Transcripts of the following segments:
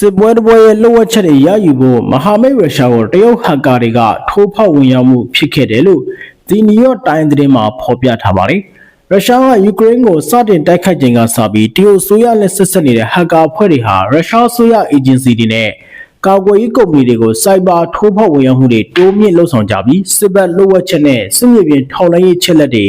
စစ်ပွဲတစ်ပွဲရဲ့လှုပ်ဝက်ချက်တွေရယူဖို့မဟာမိတ်ရုရှားကိုတရုတ်ဟက်ကာတွေကထိုးဖောက်ဝင်ရောက်မှုဖြစ်ခဲ့တယ်လို့ဒီနယူးယောက်တိုင်းသတင်းမှာဖော်ပြထားပါတယ်။ရုရှားကယူကရိန်းကိုစတင်တိုက်ခိုက်ချိန်ကစပြီးတရုတ်ဆိုရလက်ဆက်ဆက်နေတဲ့ဟက်ကာအဖွဲ့တွေဟာရုရှားဆိုရအေဂျင်စီတွေနဲ့ကာကွယ်ရေးကုမ္ပဏီတွေကိုစိုက်ဘာထိုးဖောက်ဝင်ရောက်မှုတွေတိုးမြင့်လှုပ်ဆောင်ကြပြီးစစ်ဘက်လှုပ်ဝက်ချက်နဲ့စစ်မြေပြင်ထောက်လှမ်းရေးချက်လက်တွေ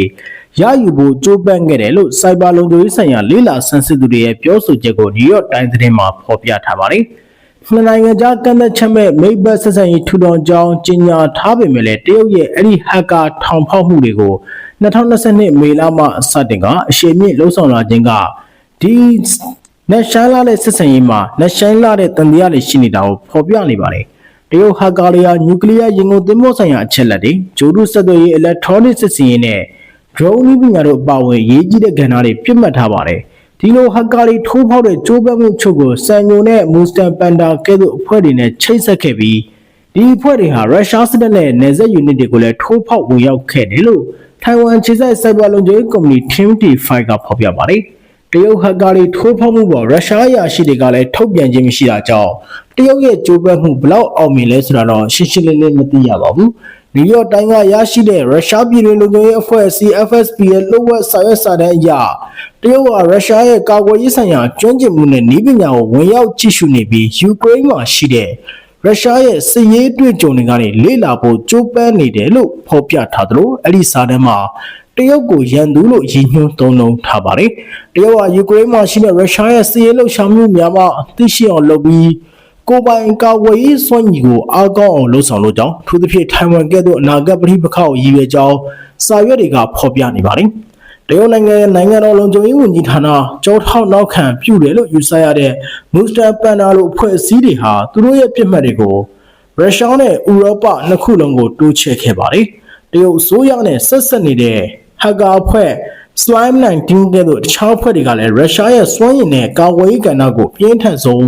ရယူဖို့ကြိုးပမ်းခဲ့တယ်လို့စိုက်ဘာလုံခြုံရေးဆိုင်ရာလေးလာဆန်းစစ်သူတွေရဲ့ပြောဆိုချက်ကိုနယူးယောက်တိုင်းသတင်းမှာဖော်ပြထားပါတယ်။နှစ်နိုင်ငံကြားကန့်သက်ချက်မဲ့မိဘဆက်ဆံရေးထူထောင်ကြောင်းကြေညာထားပေမဲ့လည်းတရုတ်ရဲ့အဲ့ဒီဟက်ကာထောင်ဖောက်မှုတွေကို2022မေလမှစတင်ကအရှိန်မြင့်လှုံ့ဆော်လာခြင်းကဒီနက်ရှိုင်းလာတဲ့ဆက်ဆံရေးမှာနက်ရှိုင်းလာတဲ့တန်တရားတွေရှိနေတာကိုဖော်ပြနေပါတယ်တရုတ်ဟက်ကာတွေဟာနျူကလ িয়ার ရင်ကုန်သင်္ဘောဆိုင်ရာအချက်လက်တွေဂျိုဒုဆက်သွယ်ရေး electronic စစ်စင်ရေးနဲ့ drone နည်းပညာတို့အပါအဝင်ရေးကြီးတဲ့ကဏ္ဍတွေပြစ်မှတ်ထားပါတယ်ဒီလိုဟက်ကာတွေထိုးဖောက်တဲ့ကြိုးပမ်းမှုချုပ်ကိုစံညုံနဲ့မူစတန်ပန်ဒါကဲ့သို့အဖွဲ့တွေနဲ့ချိတ်ဆက်ခဲ့ပြီးဒီအဖွဲ့တွေဟာရုရှားစစ်တပ်နဲ့နယ်စပ်ယူနစ်တွေကိုလည်းထိုးဖောက်ဝင်ရောက်ခဲ့တယ်လို့ထိုင်ဝမ်ခြေစိုက်စိုက်ဘာလုံခြုံရေးကုမ္ပဏီ Team T5 ကဖော်ပြပါတယ်တရုတ်ဟက်ကာတွေထိုးဖောက်မှုပေါ်ရုရှားအရာရှိတွေကလည်းထုတ်ပြန်ခြင်းမရှိတာကြောင့်တရုတ်ရဲ့ကြိုးပမ်းမှုဘလောက်အောင်မြင်လဲဆိုတာတော့ရှင်းရှင်းလင်းလင်းမသိရပါဘူး နယူးယောက်တိုင်းကရရှိတဲ့ရုရှားပြည်တွင်းလုံခြုံရေးအဖွဲ့ CFSP ရဲ့လှုပ်ဝက်စာရွက်စာတမ်းအရတရုတ်ကရုရှားရဲ့ကာကွယ်ရေးဆိုင်ရာကျွမ်းကျင်မှုနဲ့နည်းပညာကိုဝင်ရောက်ကြည့်ရှုနေပြီးယူကရိန်းမှာရှိတဲ့ရုရှားရဲ့စစ်ရေးတွေ့ကြုံတွေကနေလေ့လာဖို့ကြိုးပမ်းနေတယ်လို့ဖော်ပြထားသလိုအဲ့ဒီစာတမ်းမှာတရုတ်ကိုရန်သူလို့ရည်ညွှန်းသုံးလုံးထားပါတယ်။တရုတ်ကယူကရိန်းမှာရှိတဲ့ရုရှားရဲ့စစ်ရေးလှုပ်ရှားမှုများမှသိရှိအောင်လုပ်ပြီး ကိုယ်ပိုင်ကာဝေးရေးစွမ်းရည်ကိုအားကောင်းအောင်လှုပ်ဆောင်လို့ကြောင်းထို့သဖြင့်ထိုင်ဝမ်ကဲ့သို့အနာဂတ်ပဋိပက္ခကိုရည်ရွယ်ကြောင်းစာရွက်တွေကဖော်ပြနေပါတယ်။တရုတ်နိုင်ငံရဲ့နိုင်ငံတော်လုံခြုံရေးဝန်ကြီးဌာနကြောထောက်နောက်ခံပြုတယ်လို့ယူဆရတဲ့မူစတာပန်နာလိုအဖွဲ့အစည်းတွေဟာသူတို့ရဲ့ပြစ်မှတ်တွေကိုရုရှားနဲ့ဥရောပနှစ်ခုလုံးကိုတိုးချဲ့ခဲ့ပါတယ်။တရုတ်အစိုးရနဲ့ဆက်ဆက်နေတဲ့ဟက်ကာအဖွဲ့ slime 19ကဲ့သို့တခြားအဖွဲ့တွေကလည်းရုရှားရဲ့စွမ်းရည်နဲ့ကာကွယ်ရေးကဏ္ဍကိုပြင်းထန်ဆုံး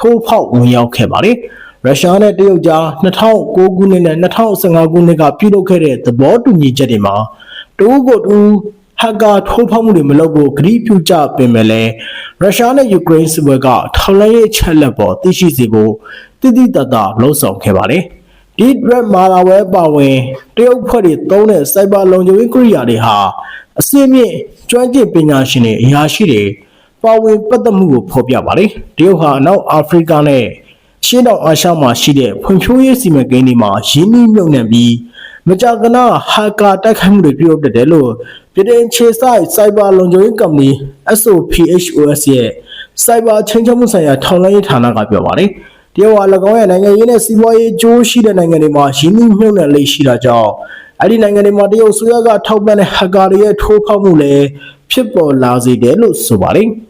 ထိုးဖောက်ဝင်ရောက်ခဲ့ပါတယ်။ရုရှားနဲ့တရုတ်ကြား2009ခုနှစ်နဲ့2015ခုနှစ်ကပြုလုပ်ခဲ့တဲ့သဘောတူညီချက်တွေမှာတဦးကိုတူဟက်ကာထိုးဖောက်မှုတွေမလုပ်ဖို့ဂရုပြုကြပင်မဲ့လည်းရုရှားနဲ့ယူကရိန်းစစ်ပွဲကထောက်လှမ်းရေးချက်လက်ပေါ်သိရှိစေဖို့တိတိတတ်တာလှုံ့ဆော်ခဲ့ပါတယ်။ဒီ red မာလာဝဲပါဝင်တရုတ်ဖွဲ့တွေသုံးတဲ့စိုက်ဘာလုံခြုံရေးကိရိယာတွေဟာအစင်းမြင့်ကျွမ်းကျင်ပညာရှင်တွေအရာရှိတွေ ပါဝင်ပတ်သက်မှုကိုဖော်ပြပါတယ်တရုတ်ဟာအနောက်အာဖရိကနဲ့ရှင်းတောင်အာရှမှာရှိတဲ့ဖွံ့ဖြိုးရေးစီမံကိန်းတွေမှာရင်းနှီးမြှုပ်နှံပြီးမကြာခဏဟာကာတိုက်ခိုက်မှုတွေပြုလုပ်တတ်တယ်လို့ပြည်ထောင်ခြေဆိုင်စိုက်ဘာလုံခြုံရေးကုမ္ပဏီ SOPHOS ရဲ့စိုက်ဘာချင်းချမှုဆိုင်ရာထောက်လှမ်းရေးဌာနကပြောပါတယ်တရုတ်ဟာ၎င်းရဲ့နိုင်ငံရေးနဲ့စီးပွားရေးကြိုးရှိတဲ့နိုင်ငံတွေမှာရင်းနှီးမြှုပ်နှံလေးရှိတာကြောင့်အဲ့ဒီနိုင်ငံတွေမှာတရုတ်ဆိုရကထောက်ပံ့တဲ့ဟက်ကာတွေရဲ့ထိုးဖောက်မှုလည်းဖြစ်ပေါ်လာစေတယ်လို့ဆိုပါတယ်။